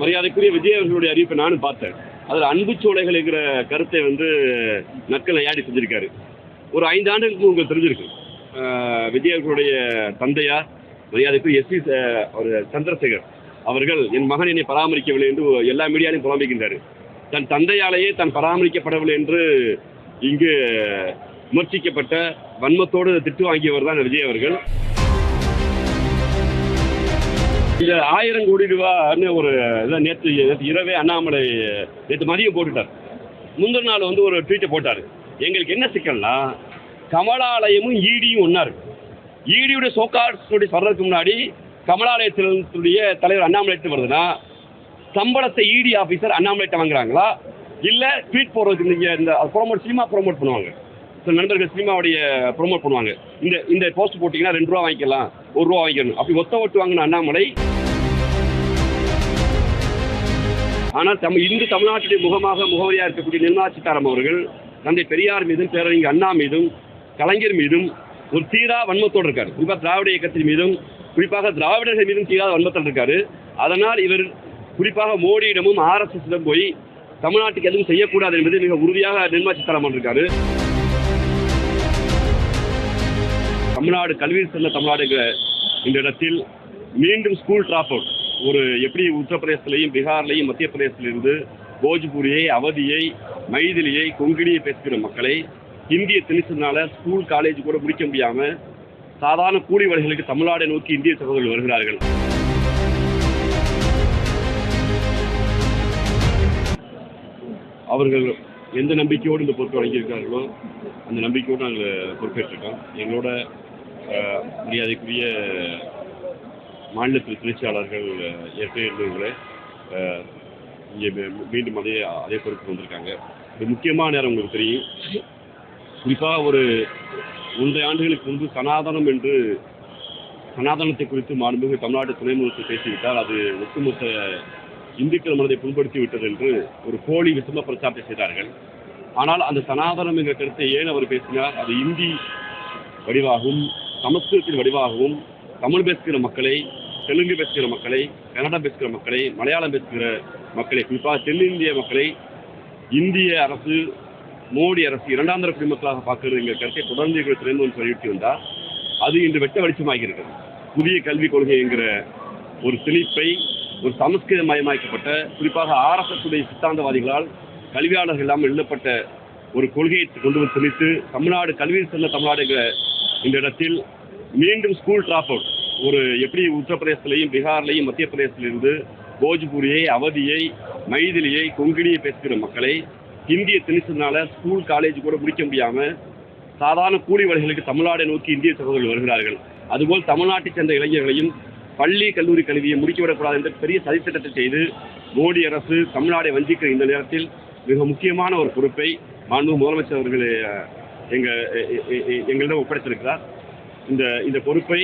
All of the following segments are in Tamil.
மரியாதைக்குரிய விஜய் அவர்களுடைய அறிவிப்பை நானும் பார்த்தேன். அதில் அன்பு சோலைகள்ங்கிற கருத்தை வந்து நக்கல் நையாடி செஞ்சிருக்காரு. ஒரு ஐந்து ஆண்டுகளுக்கு உங்களுக்கு தெரிஞ்சிருக்கு. விஜய் அவர்களுடைய தந்தையார் மரியாதைக்குரிய எஸ் சி ஒரு சந்திரசேகர் அவர்கள் என் மகன் என்னை பராமரிக்கவில்லை என்று எல்லா மீடியாலையும் புலம்பிக்கின்றார். தன் தந்தையாலேயே தான் பராமரிக்கப்படவில்லை என்று இங்கு விமர்சிக்கப்பட்ட வன்மத்தோடு திட்டு வாங்கியவர் தான் விஜய் அவர்கள். இந்த ஆயிரம் கோடி ரூபான்னு ஒரு இதை நேற்று நேற்று இரவே அண்ணாமலை நேற்று மதியம் போட்டுட்டார். முந்தின நாள் வந்து ஒரு ட்வீட்டை போட்டார். எங்களுக்கு என்ன சிக்கல்னா கமலாலயமும் ஈடியும் ஒன்றா இருக்கு. ஈடியுடைய சோகார்டுடைய வர்றதுக்கு முன்னாடி கமலாலயத்தினுடைய தலைவர் அண்ணாமலைட்டு வருதுன்னா சம்பளத்தை இடி ஆஃபீஸர் அண்ணாமலைட்ட வாங்குறாங்களா? இல்லை ட்வீட் போடுறதுக்கு நீங்கள் இந்த ப்ரோமோட் சினிமா ப்ரோமோட் பண்ணுவாங்க. சில நண்பர்கள் சினிமாவுடைய ப்ரொமோட் பண்ணுவாங்க. இந்த இந்த போஸ்ட் போட்டிங்கன்னா ரெண்டு ரூபா வாங்கிக்கலாம் ஒரு ரூபா வாங்கிக்கணும். அப்படி ஒத்த ஓட்டு வாங்கின அண்ணாமலை ஆனால் தம் இந்து தமிழ்நாட்டுடைய முகமாக முகவரியாக இருக்கக்கூடிய நிர்மலா சீதாராமன் அவர்கள் தந்தை பெரியார் மீதும் பேரறிஞர் அண்ணா மீதும் கலைஞர் மீதும் ஒரு தீரா வன்மத்தோடு இருக்கார். குறிப்பாக திராவிட இயக்கத்தின் மீதும் குறிப்பாக திராவிடர்கள் மீதும் தீராத வன்மத்தோடு இருக்காரு. அதனால் இவர் குறிப்பாக மோடியிடமும் ஆர்எஸ்எஸிடம் போய் தமிழ்நாட்டுக்கு எதுவும் செய்யக்கூடாது என்பது மிக உறுதியாக நிர்மலா சீதாராமன் இருக்காரு. தமிழ்நாடு கல்வி செல்ல தமிழ்நாடுங்கிற இந்த இடத்தில் மீண்டும் ஸ்கூல் ட்ராப் அவுட் ஒரு எப்படி உத்தரப்பிரதேசத்திலையும் பீகார்லையும் மத்திய பிரதேசத்திலிருந்து போஜ்பூரியை அவதியை மைதிலியை கொங்கிணியை பேசுகிற மக்களை இந்திய திணிச்சதுனால ஸ்கூல் காலேஜ் கூட முடிக்க முடியாம சாதாரண கூலி வலைகளுக்கு தமிழ்நாடை நோக்கி இந்திய சகோதரர்கள் வருகிறார்கள். அவர்கள் எந்த நம்பிக்கையோடு இந்த பொறுப்பை வழங்கியிருக்கார்களோ அந்த நம்பிக்கையோடு நாங்கள் பொறுப்பேற்றிருக்கோம். எங்களோட மரியாதைக்குரிய மாநிலத்தில் திருச்சியாளர்கள் ஏற்கனவே இருந்தவங்களே இங்கே மீண்டும் அதே அதே பொறுப்பு வந்திருக்காங்க. இது முக்கியமான நேரம் உங்களுக்கு தெரியும். குறிப்பாக ஒரு ஒன்றை ஆண்டுகளுக்கு முன்பு சனாதனம் என்று சனாதனத்தை குறித்து மாண்புமிகு தமிழ்நாடு துணை பேசிவிட்டால் அது ஒட்டுமொத்த இந்துக்கள் மனதை புண்படுத்தி விட்டது என்று ஒரு போலி விசம பிரச்சாரத்தை செய்தார்கள். ஆனால் அந்த சனாதனம் என்ற கருத்தை ஏன் அவர் பேசினார்? அது இந்தி வடிவாகவும் சமஸ்கிருதத்தின் வடிவாகவும் தமிழ் பேசுகிற மக்களை தெலுங்கு பேசுகிற மக்களை கன்னடம் பேசுகிற மக்களை மலையாளம் பேசுகிற மக்களை குறிப்பாக தென்னிந்திய மக்களை இந்திய அரசு மோடி அரசு இரண்டாந்திர குடிமக்களாக பார்க்கிறது எங்கள் கருத்தை தொடர்ந்து எங்கள் துறைமுகம் வலியுறுத்தி வந்தால் அது இன்று வெட்ட வெளிச்சமாகி இருக்கிறது புதிய கல்விக் கொள்கை என்கிற ஒரு திணிப்பை ஒரு சமஸ்கிருத மயமாக்கப்பட்ட குறிப்பாக ஆர்எஸ்எஸ்டைய சித்தாந்தவாதிகளால் கல்வியாளர்கள் இல்லாமல் எழுதப்பட்ட ஒரு கொள்கையை கொண்டு வந்து திணித்து தமிழ்நாடு கல்வி செல்ல தமிழ்நாடுங்கிற இந்த இடத்தில் மீண்டும் ஸ்கூல் டிராப் அவுட் ஒரு எப்படி உத்தரப்பிரதேசத்திலையும் பீகார்லையும் மத்திய பிரதேசத்திலிருந்து போஜ்பூரியை அவதியை மைதிலியை கொங்கிணியை பேசுகிற மக்களை இந்திய திணிச்சதுனால ஸ்கூல் காலேஜ் கூட முடிக்க முடியாமல் சாதாரண கூலி வேலைகளுக்கு தமிழ்நாடை நோக்கி இந்திய சகோதரர்கள் வருகிறார்கள். அதுபோல் தமிழ்நாட்டை சேர்ந்த இளைஞர்களையும் பள்ளி கல்லூரி கல்வியை முடிக்கிவிடக்கூடாது என்ற பெரிய சதித்திட்டத்தை செய்து மோடி அரசு தமிழ்நாடை வஞ்சிக்கிற இந்த நேரத்தில் மிக முக்கியமான ஒரு பொறுப்பை மாண்பு முதலமைச்சர் அவர்கள் எங்கள் எங்களிடம் ஒப்படைத்திருக்கிறார் இந்த இந்த பொறுப்பை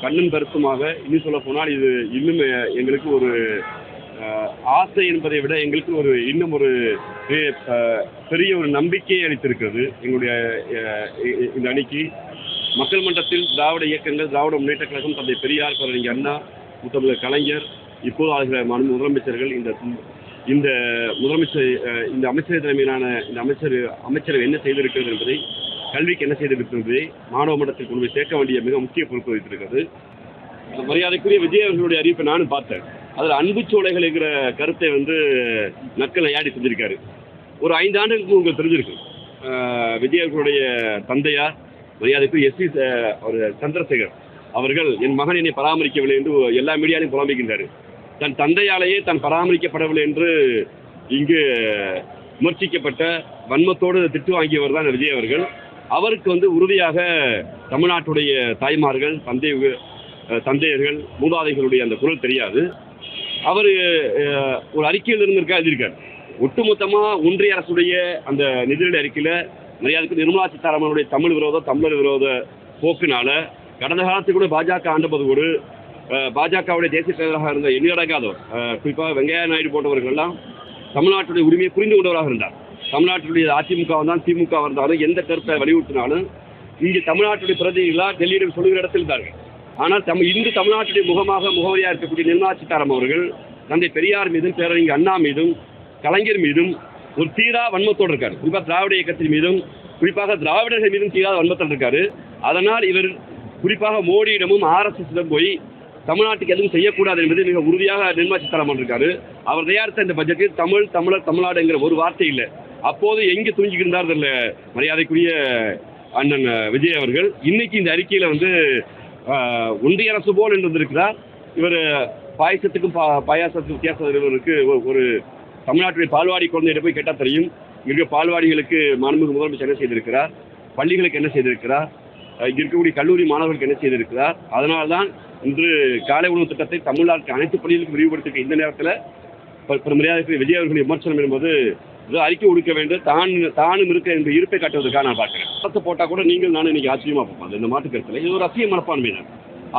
கண்ணும் கருத்துமாக இன்னும் சொல்ல போனால் இது இன்னும் எங்களுக்கு ஒரு ஆசை என்பதை விட எங்களுக்கு ஒரு இன்னும் ஒரு பெ- பெரிய ஒரு நம்பிக்கையை அளித்திருக்கிறது எங்களுடைய இந்த அணிக்கு. மக்கள் மன்றத்தில் திராவிட இயக்கங்கள் திராவிட முன்னேற்ற கழகம் தந்தை பெரியார் பேரறிஞர் அண்ணா முத்தமிழர் கலைஞர் இப்போது ஆகிற முதலமைச்சர்கள் இந்த இந்த முதலமைச்சர் இந்த அமைச்சர் தலைமையிலான இந்த அமைச்சர் அமைச்சரவை என்ன செய்திருக்கிறது என்பதை கல்விக்கு என்ன செய்திருக்கிறது மாணவ மன்றத்தில் கொண்டு போய் சேர்க்க வேண்டிய மிக முக்கிய பொறுப்பு வைத்திருக்கிறது. மரியாதைக்குரிய விஜய் அவர்களுடைய அறிவிப்பை நானும் பார்த்தேன். அதில் அன்பு சோலைகள்ங்கிற கருத்தை வந்து நக்கல் யாடி செஞ்சிருக்காரு. ஒரு ஐந்து ஆண்டுகளுக்கு உங்களுக்கு தெரிஞ்சிருக்கு விஜய் அவர்களுடைய தந்தையார் மரியாதைக்குரிய எஸ் சி ஒரு சந்திரசேகர் அவர்கள் என் மகன் என்னை பராமரிக்கவில்லை என்று எல்லா மீடியாலையும் புலம்பிக்கின்றார். தன் தந்தையாலேயே தான் பராமரிக்கப்படவில்லை என்று இங்கு விமர்சிக்கப்பட்ட வன்மத்தோடு திட்டு வாங்கியவர் தான் விஜய் அவர்கள். அவருக்கு வந்து உறுதியாக தமிழ்நாட்டுடைய தாய்மார்கள் தந்தை தந்தையர்கள் மூதாதைகளுடைய அந்த குரல் தெரியாது. அவர் ஒரு அறிக்கையில் இருந்திருக்கா எழுதியிருக்கார். ஒட்டுமொத்தமாக ஒன்றிய அரசுடைய அந்த நிதிநிலை அறிக்கையில் மரியாதைக்கு நிர்மலா சீதாராமனுடைய தமிழ் விரோத தமிழர் விரோத போக்குனால கடந்த காலத்துக்கு கூட பாஜக ஆண்டபோது கூட பாஜகவுடைய தேசிய தலைவராக இருந்த எண்ணிலடங்காதோர் அஹ், குறிப்பாக வெங்கையா நாயுடு போன்றவர்கள்லாம் தமிழ்நாட்டுடைய உரிமையை புரிந்து கொண்டவராக இருந்தார். தமிழ்நாட்டுடைய அதிமுக தான் திமுக இருந்தாலும் எந்த கருத்தை வலியுறுத்தினாலும் இங்கே தமிழ்நாட்டுடைய பிரதிநிதிகளாக டெல்லியிடம் சொல்லுகிற இடத்தில் இருந்தார்கள். ஆனால் தம் இந்து தமிழ்நாட்டுடைய முகமாக முகவரியாக இருக்கக்கூடிய நிர்மலா சீதாராமன் அவர்கள் தந்தை பெரியார் மீதும் பேரறிஞர் அண்ணா மீதும் கலைஞர் மீதும் ஒரு தீரா வன்மத்தோடு இருக்கார். குறிப்பாக திராவிட இயக்கத்தின் மீதும் குறிப்பாக திராவிடர்கள் மீதும் தீராத வன்மத்தோடு இருக்காரு. அதனால் இவர் குறிப்பாக மோடியிடமும் ஆர்எஸ்எஸ்ஸிடம் போய் தமிழ்நாட்டுக்கு எதுவும் செய்யக்கூடாது என்பது மிக உறுதியாக நிர்மாச்சி சீதாராமன் இருக்காரு. அவர் தயாரித்த இந்த பட்ஜெட்டில் தமிழ் தமிழர் தமிழ்நாடுங்கிற ஒரு வார்த்தை இல்லை. அப்போது எங்கே தூங்கிக்கிருந்தார் தெரியல மரியாதைக்குரிய அண்ணன் விஜய் அவர்கள்? இன்னைக்கு இந்த அறிக்கையில் வந்து ஒன்றிய அரசு போல் என்று வந்திருக்கிறார். இவர் பாயசத்துக்கும் பா பாயாசத்துக்கும் வித்தியாசம் இவருக்கு ஒரு- தமிழ்நாட்டுடைய பால்வாடி குழந்தைகிட்ட போய் கேட்டால் தெரியும். இங்கே பால்வாடிகளுக்கு மாண்புமிகு முதலமைச்சர் என்ன செய்திருக்கிறார்? பள்ளிகளுக்கு என்ன செய்திருக்கிறார்? இருக்கக்கூடிய கல்லூரி மாணவர்களுக்கு என்ன செய்திருக்கிறார்? அதனால்தான் இன்று காலை உணவு திட்டத்தை தமிழ்நாட்டில் அனைத்து பள்ளிகளுக்கும் விரிவுபடுத்திருக்க இந்த நேரத்தில் மரியாதை விஜய் அவர்களுடைய விமர்சனம் என்பது அறிக்கை கொடுக்க வேண்டும் தான் தானும் இருக்க என்ற இருப்பை காட்டுவதற்காக நான் பார்க்குறேன். படத்தை போட்டால் கூட நீங்கள் நானும் இன்னைக்கு ஆச்சரியமாக பார்ப்போம். இந்த மாட்டு கருத்தில். இது ஒரு அசிய மனப்பான்மை தான்.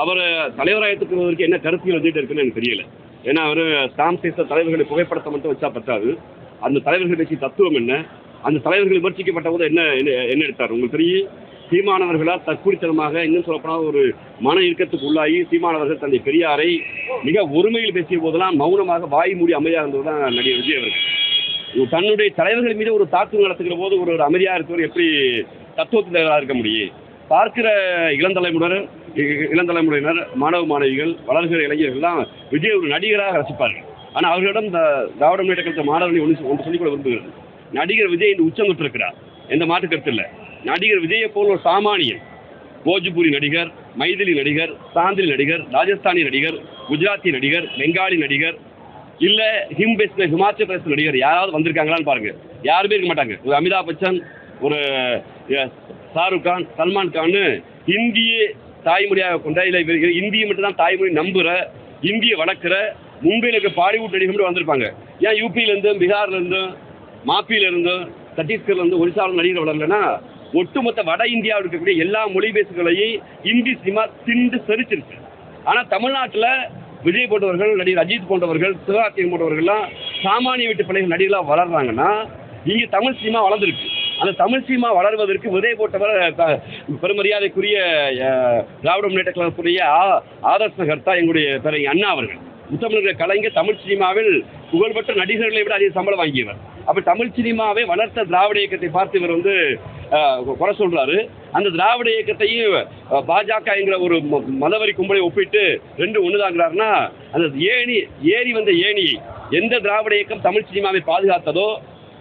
அவர் தலைவராக ஏற்றுக்கிறதுக்கு என்ன கருத்துகள் வந்துட்டு இருக்குன்னு எனக்கு தெரியல. ஏன்னா அவர் தாம் செய்த தலைவர்களை புகைப்படத்தை மட்டும் வச்சா பத்தாது. அந்த தலைவர்கள் பேசிய தத்துவம் என்ன? அந்த தலைவர்கள் விமர்சிக்கப்பட்ட போது என்ன என்ன என்ன எடுத்தார்? உங்களுக்கு தெரியும்? சீமானவர்களால் தற்குறித்தனமாக இன்னும் சொல்லப்போனால் ஒரு மன இறுக்கத்துக்கு உள்ளாகி சீமானவர்கள் தந்தை பெரியாரை மிக ஒருமையில் பேசிய போதெல்லாம் மௌனமாக வாய் மூடி அமைதியாக இருந்தது தான் நடிகர் விஜய் அவர்கள். தன்னுடைய தலைவர்கள் மீது ஒரு தாக்குதல் நடத்துகிற போது ஒரு ஒரு அமைதியாக இருக்கிறவர் எப்படி தத்துவத்தில் இருக்க முடியும்? பார்க்கிற இளந்தலைமுடர் இளந்தலைமுறையினர் மாணவ மாணவிகள் வளர்கிற இளைஞர்கள்லாம் விஜய் ஒரு நடிகராக ரசிப்பார்கள். ஆனால் அவர்களிடம் இந்த திராவிட முன்னேற்ற கழக மாணவர்களை ஒன்று ஒன்று சொல்லிக்கொள்ள விரும்புகிறது நடிகர் விஜய் இந்த உச்சம் பெற்றிருக்கிறார். எந்த மாற்று கருத்து இல்லை. நடிகர் விஜயை போல் ஒரு சாமானியன் போஜ்பூரி நடிகர் மைதிலி நடிகர் சாந்திரி நடிகர் ராஜஸ்தானி நடிகர் குஜராத்தி நடிகர் பெங்காலி நடிகர் இல்லை ஹிம் பேசின ஹிமாச்சல் பிரதேச நடிகர் யாராவது வந்திருக்காங்களான்னு பாருங்க. யாருமே இருக்க மாட்டாங்க. ஒரு அமிதாப் பச்சன் ஒரு ஷாருக் கான் சல்மான் கான் இந்திய தாய்மொழியாக கொண்ட இல்லை இவர்கள் இந்தியை மட்டும்தான் தாய்மொழி நம்புகிற இந்திய வளர்க்குற மும்பையில் இருக்க பாலிவுட் நடிகர் மட்டும் வந்திருப்பாங்க. ஏன் யூபியிலேருந்து பீகார்லேருந்து மாப்பியிலேருந்து இருந்தும் ஒரிசாவில் நடிகர் வளரலன்னா ஒட்டுமொத்த வட இந்தியாவில் இருக்கக்கூடிய எல்லா மொழி பேசுகளையும் இந்தி சினிமா திண்டு செரிச்சிருச்சு. ஆனால் தமிழ்நாட்டில் விஜய் போன்றவர்கள் நடிகர் அஜித் போன்றவர்கள் சிவகார்த்திகன் போன்றவர்கள்லாம் சாமானிய வீட்டு பிள்ளைகள் நடிகர்களாக வளர்றாங்கன்னா இங்கே தமிழ் சினிமா வளர்ந்துருக்கு. அந்த தமிழ் சினிமா வளர்வதற்கு விதை போட்டவர் பெருமரியாதைக்குரிய திராவிட முன்னேற்ற கழகத்துடைய ஆ- ஆதர்ச கர்த்தா எங்களுடைய பிறகு அண்ணா அவர்கள். முத்தமிழர்கள் கலைஞர் தமிழ் சினிமாவில் புகழ்பெற்ற நடிகர்களை விட அதிக சம்பளம் வாங்கியவர். அப்ப தமிழ் சினிமாவை வளர்த்த திராவிட இயக்கத்தை பார்த்து இவர் வந்து குறை சொல்றாரு. அந்த திராவிட இயக்கத்தையும் பாஜக என்கிற ஒரு ம- மதவரி கும்பலை ஒப்பிட்டு ரெண்டு ஒண்ணுதாங்கிறாருன்னா அந்த ஏணி ஏறி வந்த ஏணியை எந்த திராவிட இயக்கம் தமிழ் சினிமாவை பாதுகாத்ததோ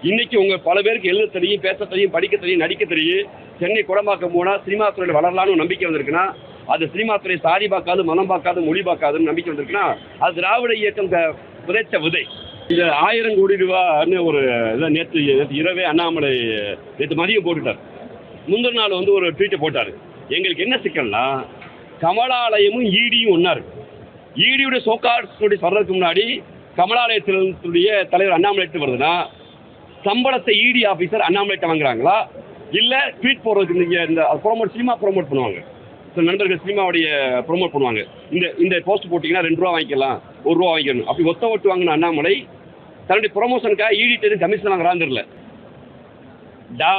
இன்னைக்கு உங்க பல பேருக்கு எழுத தெரியும் பேச தெரியும் படிக்க தெரியும் நடிக்க தெரியும் சென்னை குடமாக்கம் போனா சினிமா துறையில் வளரலாம்னு நம்பிக்கை வந்திருக்குன்னா அது சினிமா துறை சாரி பார்க்காது மனம் பார்க்காது மொழி பார்க்காதுன்னு நம்பிக்கை வந்திருக்குன்னா அது திராவிட இயக்கம் புதைச்ச விதைச்ச விதை இது ஆயிரம் கோடி ரூபான்னு ஒரு இதை நேற்று நேற்று இரவே அண்ணாமலை நேற்று மதியம் போட்டுட்டார். முந்தின நாள் வந்து ஒரு ட்வீட்டை போட்டார். எங்களுக்கு என்ன சிக்கல்னா கமலாலயமும் ஈடியும் ஒன்றா இருக்கு. ஈடியுடைய சோகார்டுடைய வர்றதுக்கு முன்னாடி கமலாலயத்தினுடைய தலைவர் அண்ணாமலைட்டு வருதுன்னா சம்பளத்தை இடி ஆஃபீஸர் அண்ணாமலைட்ட வாங்குறாங்களா? இல்லை ட்வீட் போடுறதுக்கு நீங்கள் இந்த ப்ரோமோட் சினிமா ப்ரோமோட் பண்ணுவாங்க. சில நண்பர்கள் சினிமாவுடைய ப்ரோமோட் பண்ணுவாங்க. இந்த இந்த போஸ்ட் போட்டிங்கன்னா ரெண்டு ரூபா வாங்கிக்கலாம் ஒரு ரூபா வாங்கிக்கணும். அப்படி ஒத்த ஓட்டு வாங்கின அண்ணாமலை தன்னுடைய ப்ரொமோஷனுக்காக ஈடிட்டு கமிஷன் வாங்குறான்னு டா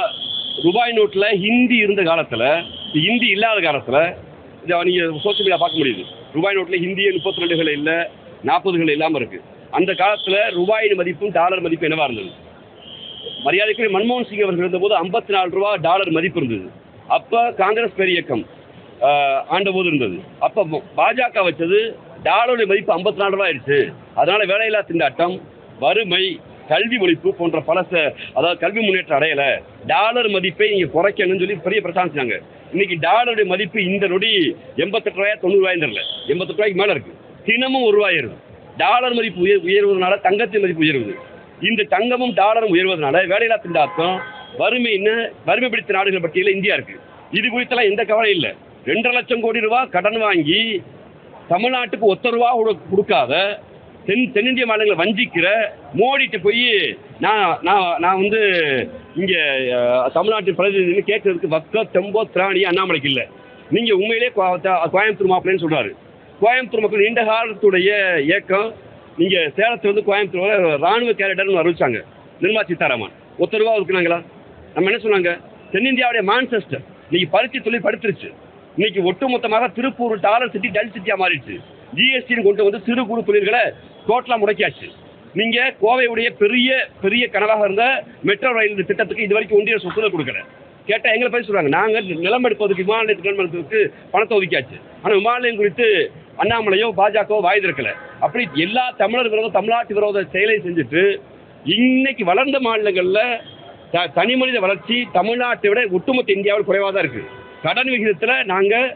ரூபாய் நோட்டில் ஹிந்தி இருந்த காலத்தில் ஹிந்தி இல்லாத காலத்தில் இதை நீங்கள் சோஷியல் மீடியா பார்க்க முடியுது. ரூபாய் நோட்டில் ஹிந்தியே முப்பத்தி ரெண்டுகள் இல்லை நாற்பதுகள் இல்லாமல் இருக்குது அந்த காலத்தில் ரூபாயின் மதிப்பும் டாலர் மதிப்பும் என்னவாக இருந்தது? மரியாதைக்கு மன்மோகன் சிங் அவர்கள் இருந்தபோது ஐம்பத்தி நாலு ரூபா டாலர் மதிப்பு இருந்தது. அப்போ காங்கிரஸ் பேரியக்கம் ஆண்டபோது இருந்தது. அப்போ பாஜக வச்சது டாலருடைய மதிப்பு ஐம்பத்தி நாலு ரூபா ஆயிடுச்சு. அதனால் வேலையில்லா திண்டாட்டம் வறுமை கல்வி ஒழிப்பு போன்ற பல அதாவது கல்வி முன்னேற்றம் அடையல. டாலர் மதிப்பை நீங்க குறைக்கணும்னு சொல்லி பெரிய பிரச்சாரிச்சாங்க இன்னைக்கு டாலருடைய மதிப்பு இந்த நொடி எண்பத்தெட்டு ரூபாயா தொண்ணூறு ரூபாய் தெரியல. எண்பத்தெட்டு ரூபாய்க்கு மேல இருக்கு. தினமும் ஒரு ரூபாய் ஏறுது. டாலர் மதிப்பு உயர் உயர்வதனால தங்கத்தின் மதிப்பு உயர்வுது இந்த தங்கமும் டாலரும் உயர்வதனால வேலையில்லா திண்டாட்டம் வறுமைன்னு வறுமை பிடித்த நாடுகள் பட்டியலில் இந்தியா இருக்கு. இது குறித்தெல்லாம் எந்த கவலை இல்லை. ரெண்டரை லட்சம் கோடி ரூபாய் கடன் வாங்கி தமிழ்நாட்டுக்கு ஒத்த ரூபா கொடுக்காத தென் தென்னிந்திய மாநிலங்களை வஞ்சிக்கிற மோடிட்டு போய் நான் நான் நான் வந்து இங்கே தமிழ்நாட்டின் பிரதிநிதினு கேட்கறதுக்கு வக்க தெம்போ திராணி அண்ணாமலைக்கு இல்லை. நீங்கள் உண்மையிலே கோ- கோயம்புத்தூர் மாப்பிள்ளைன்னு சொல்கிறாரு கோயம்புத்தூர் மக்கள் நீண்ட காலத்துடைய இயக்கம் நீங்கள் சேலத்தில் வந்து கோயம்புத்தூர் ராணுவ கேரக்டர்னு அறிவிச்சாங்க. நிர்மலா சீதாராமன். ஒத்தருவா இருக்கிறாங்களா நம்ம என்ன சொன்னாங்க? தென்னிந்தியாவுடைய மான்செஸ்டர். இன்னைக்கு பருத்தி தொழில் படுத்துருச்சு. இன்னைக்கு ஒட்டுமொத்தமாக திருப்பூர் டாலர் சிட்டி டல் சிட்டியாக மாறிடுச்சு. ஜிஎஸ்டின்னு கொண்டு வந்து சிறு குறு தொழில்களை டோட்டலாக முடக்கியாச்சு. நீங்க கோவையுடைய பெரிய பெரிய கனவாக இருந்த மெட்ரோ ரயில் திட்டத்துக்கு இது வரைக்கும் ஒன்றிய அரசு ஒப்புதல் கொடுக்கல. கேட்டால் எங்களை பற்றி சொல்கிறாங்க நாங்கள் நிலம் எடுப்பதற்கு விமான நிலையத்துக்கு பணத்தை ஒதுக்கியாச்சு. ஆனால் விமான நிலையம் குறித்து அண்ணாமலையோ பாஜகவோ வாய் திறக்கலை. அப்படி எல்லா தமிழர் விரோத தமிழ்நாட்டு விரோத செயலை செஞ்சுட்டு இன்னைக்கு வளர்ந்த மாநிலங்களில் த- தனி மனித வளர்ச்சி தமிழ்நாட்டை விட ஒட்டுமொத்த இந்தியாவில் குறைவாக தான் இருக்குது கடன் விகிதத்தில் நாங்கள்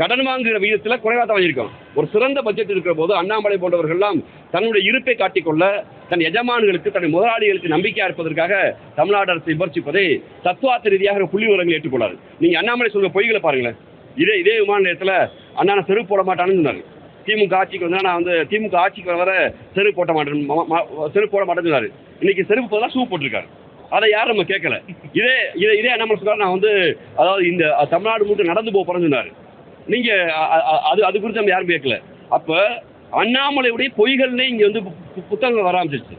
கடன் வாங்குகிற விகிதத்தில் குறைவாக தான் வாங்கியிருக்கோம் ஒரு சிறந்த பட்ஜெட் இருக்கிற போது அண்ணாமலை போன்றவர்கள்லாம் தன்னுடைய இருப்பை காட்டிக்கொள்ள தன் எஜமான்களுக்கு தன் முதலாளிகளுக்கு நம்பிக்கையாக இருப்பதற்காக தமிழ்நாடு அரசு விமர்சிப்பதை தத்துவார்த்த ரீதியாக புள்ளி விவரங்கள் ஏற்றுக்கொள்ளாது நீங்கள் அண்ணாமலை சொல்கிற பொய்களை பாருங்களேன். இதே இதே விமான நிலையத்தில் அண்ணா நான் செருப்பு போட மாட்டான்னு சொன்னார். திமுக ஆட்சிக்கு வந்தால் நான் வந்து திமுக ஆட்சிக்கு வர செருப்பு போட்ட மாட்டேன் செருப்பு போட மாட்டேன்னு இன்னைக்கு செருப்பு பதிலாக ஷூ போட்டிருக்காரு. அதை யாரும் நம்ம கேட்கல. இதே இதே இதே அண்ணாமலை சொன்னார் நான் வந்து அதாவது இந்த தமிழ்நாடு மட்டும் நடந்து போக போறேன்னு நீங்கள் நீங்க அது அது குறித்து நம்ம யாரும் கேட்கல. அப்ப அண்ணாமலையுடைய பொய்கள்னே இங்க வந்து பு- புத்தகங்கள் வர ஆரம்பிச்சிருச்சு.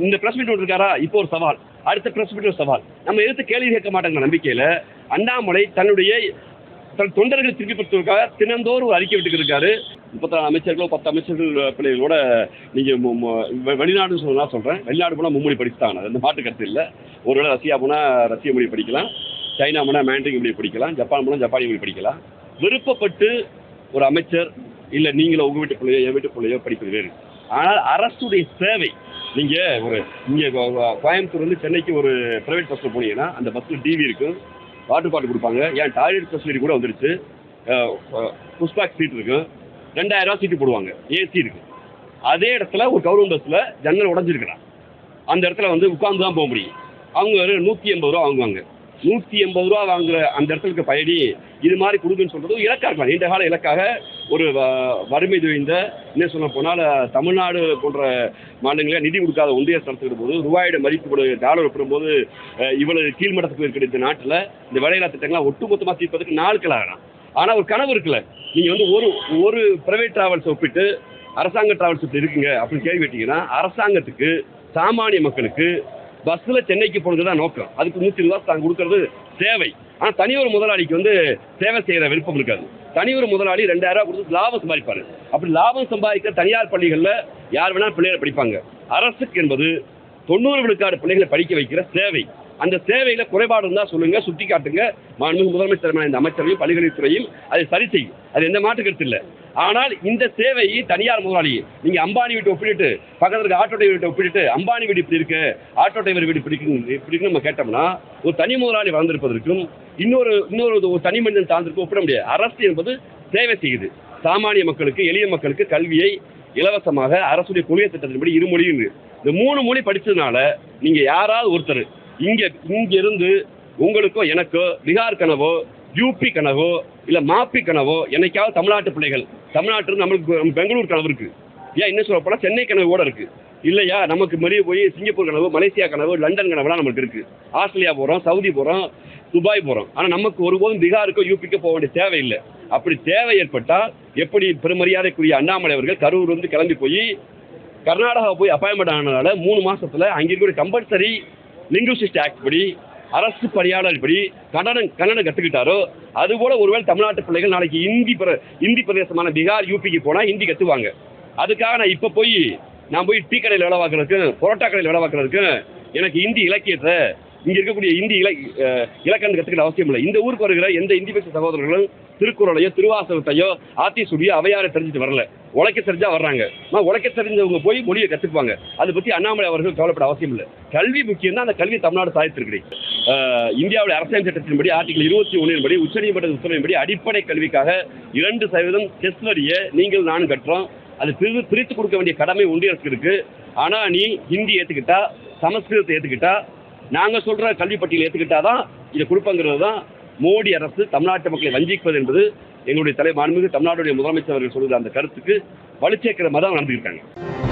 இந்த பிரஸ் மீட் ஒன்று இருக்காரா இப்போ ஒரு சவால். அடுத்த பிரஸ் மீட் ஒரு சவால். நம்ம எடுத்து கேள்வி கேட்க மாட்டாங்க நம்பிக்கையில அண்ணாமலை தன்னுடைய தன் தொண்டர்களை திருப்பிப்படுத்துவதற்காக தினந்தோறும் ஒரு அறிக்கை விட்டுக்கிட்டு இருக்காரு. முப்பத்தாறு அமைச்சர்களோ பத்து அமைச்சர்கள் பிள்ளைகளோட நீங்க மு- மு- வெளிநாடுன்னு சொன்னா சொல்றேன். வெளிநாடு போனா மும்மொழி படிச்சுட்டாங்க அந்த மாட்டு கருத்து இல்லை. ஒருவேளை ரஷ்யா போனா ரஷ்ய மொழி படிக்கலாம். சைனா போனா மேண்ட்ரிங் மொழி படிக்கலாம். ஜப்பான் போனா ஜப்பானி மொழி படிக்கலாம். விருப்பப்பட்டு ஒரு அமைச்சர் இல்லை நீங்களோ உங்கள் வீட்டு பிள்ளையோ என் வீட்டு பிள்ளையோ படிப்பது வேறு. ஆனால் அரசுடைய சேவை நீங்கள் ஒரு இங்கே கோயம்புத்தூர்லேருந்து சென்னைக்கு ஒரு ப்ரைவேட் பஸ்ஸில் போனீங்கன்னா அந்த பஸ்ஸில் டிவி இருக்கும் வாட்டர் பாட்டில் கொடுப்பாங்க. ஏன் டாய்லெட் ஃபெசிலிட்டி கூட வந்துருச்சு. புஷ்பாக் சீட் இருக்கும் ரெண்டாயிரம் ரூபா சீட்டு போடுவாங்க. ஏசி இருக்குது அதே இடத்துல ஒரு கவர்மெண்ட் பஸ்ஸில் ஜன்னல் உடஞ்சிருக்கிறான் அந்த இடத்துல வந்து உட்காந்து தான் போக முடியும். அவங்க ஒரு நூற்றி எண்பது ரூபா வாங்குவாங்க. நூற்றி எண்பது ரூபா வாங்குற அந்த இடத்துல இருக்க பயணி இது மாதிரி கொடுக்குன்னு சொல்றது இலக்காக இருக்கலாம். நீண்ட கால இலக்காக ஒரு வ- வறுமை துவைந்த என்ன சொல்ல போனால் தமிழ்நாடு போன்ற மாநிலங்களில் நிதி கொடுக்காத ஒன்றிய அரசு நடத்துகிற போது ரூபாயோட மதிப்பு டாலர் ஒப்பிடும்போது இவ்வளவு கீழ்மட்டத்துக்கு கிடைத்த இந்த நாட்டில் இந்த வேலையில்லா திட்டங்கள்லாம் ஒட்டுமொத்தமாக தீர்ப்பதற்கு நாட்கள் ஆகலாம். ஆனால் ஒரு கனவு இருக்குல்ல. நீங்கள் வந்து ஒரு ஒரு பிரைவேட் டிராவல்ஸ் ஒப்பிட்டு அரசாங்க டிராவல்ஸ் இப்படி இருக்குங்க அப்படின்னு கேள்வி கேட்டீங்கன்னா அரசாங்கத்துக்கு சாமானிய மக்களுக்கு பஸ்ஸில் சென்னைக்கு போனது தான் நோக்கம். அதுக்கு நூற்றி ரூபா தாங்க கொடுக்கறது சேவை. ஆனால் தனியொரு முதலாளிக்கு வந்து சேவை செய்கிற விருப்பம் இருக்காது. தனியொரு முதலாளி ரெண்டாயிரம் ரூபா கொடுத்து லாபம் சம்பாதிப்பாரு. அப்படி லாபம் சம்பாதிக்க தனியார் பள்ளிகளில் யார் வேணாலும் பிள்ளைகளை படிப்பாங்க. அரசுக்கு என்பது தொண்ணூறு விழுக்காடு பிள்ளைகளை படிக்க வைக்கிற சேவை. அந்த சேவையில் குறைபாடு இருந்தால் சொல்லுங்க சுட்டி காட்டுங்க. மாண்புமிகு முதலமைச்சர் இந்த அமைச்சரையும் பல்கலைத்துறையும் அதை சரி செய்யும் அது எந்த மாற்று கருத்து இல்லை. ஆனால் இந்த சேவையை தனியார் முதலாளி நீங்க அம்பானி வீட்டை ஒப்பிட்டு பக்கத்துல இருக்க ஆட்டோ டிரைவர் வீட்டை ஒப்பிட்டு அம்பானி வீடு இப்படி இருக்கு ஆட்டோ டிரைவர் வீடு இப்படி இப்படின்னு நம்ம கேட்டோம்னா ஒரு தனி முதலாளி வளர்ந்திருப்பதற்கும் இன்னொரு இன்னொரு ஒரு தனி மனிதன் சார்ந்திருக்கும் ஒப்பிட முடியாது. அரசு என்பது சேவை செய்யுது. சாமானிய மக்களுக்கு எளிய மக்களுக்கு கல்வியை இலவசமாக அரசுடைய கொள்கை திட்டத்தின்படி இரு மொழியும் இருக்கு. இந்த மூணு மொழி படித்ததுனால நீங்க யாராவது ஒருத்தர் இங்கே இங்கிருந்து உங்களுக்கோ எனக்கோ பீகார் கனவோ யூபி கனவோ இல்லை மாப்பி கனவோ என்னைக்காவது தமிழ்நாட்டு பிள்ளைகள் தமிழ்நாட்டு நம்மளுக்கு பெங்களூர் கனவு இருக்குது ஏன் என்ன சொல்ல போனால் சென்னை கனவு கூட இருக்குது இல்லையா நமக்கு வெளியே போய் சிங்கப்பூர் கனவு மலேசியா கனவு லண்டன் கனவுலாம் நம்மளுக்கு இருக்குது ஆஸ்திரேலியா போகிறோம் சவுதி போகிறோம் துபாய் போகிறோம் ஆனால் நமக்கு ஒருபோதும் பீகாருக்கோ யூபிக்கோ போக வேண்டிய தேவை இல்லை அப்படி தேவை ஏற்பட்டால் எப்படி பெருமரியாதைக்குரிய அண்ணாமலை அவர்கள் கரூர் வந்து கிளம்பி போய் கர்நாடகா போய் அப்பாயின்மெண்ட் ஆனதுனால மூணு மாதத்தில் அங்கே இருக்கக்கூடிய கம்பல்சரி லிங்குவிஸ்டிக் ஆக்ட் படி அரசு பணியாளர் படி கன்னடம் கன்னடம் கற்றுக்கிட்டாரோ அது போல ஒருவேளை தமிழ்நாட்டு பிள்ளைகள் நாளைக்கு இந்தி பிர இந்தி பிரதேசமான பீகார் யூபிக்கு போனால் ஹிந்தி கற்றுவாங்க அதுக்காக நான் இப்போ போய் நான் போய் டீ கடையில் வேலை பார்க்கறதுக்கு பரோட்டா கடையில் வேலை பார்க்கறதுக்கு எனக்கு இந்தி இலக்கியத்தை இங்கே இருக்கக்கூடிய இந்தி இல இலக்கணம் கற்றுக்கிற அவசியம் இல்லை. இந்த ஊருக்கு வருகிற எந்த இந்தி பேச சகோதரர்களும் திருக்குறளையோ திருவாசகத்தையோ ஆத்திசூடியோ அவையாரை தெரிஞ்சுட்டு வரல. உழைக்க தெரிஞ்சா வர்றாங்க. ஆனால் உழைக்க தெரிஞ்சவங்க போய் மொழியை கற்றுக்குவாங்க அதை பற்றி அண்ணாமலை அவர்கள் கவலைப்பட அவசியம் இல்லை. கல்வி முக்கியம் தான் அந்த கல்வி தமிழ்நாடு சாதித்திருக்கிறேன் இந்தியாவுடைய அரசியல் சட்டத்தின்படி ஆர்டிகல் இருபத்தி ஒன்றின் படி உச்சநீதிமன்ற உத்தரவின்படி அடிப்படை கல்விக்காக இரண்டு சதவீதம் செஸ் வரியை நீங்கள் நானும் கட்டுறோம் அது பிரி பிரித்து கொடுக்க வேண்டிய கடமை ஒன்றிய அரசுக்கு இருக்கு. ஆனால் நீ ஹிந்தி ஏற்றுக்கிட்டா சமஸ்கிருதத்தை ஏற்றுக்கிட்டா நாங்கள் சொல்கிற கல்வி பட்டியலை ஏத்துக்கிட்டாதான் இதை கொடுப்பங்கிறது தான் மோடி அரசு தமிழ்நாட்டு மக்களை வஞ்சிப்பது என்பது எங்களுடைய தலை மாண்புமிகு தமிழ்நாடுடைய முதலமைச்சர் அவர்கள் சொல்கிற அந்த கருத்துக்கு வலுச்சேர்க்கிற மதம் நடந்துருக்காங்க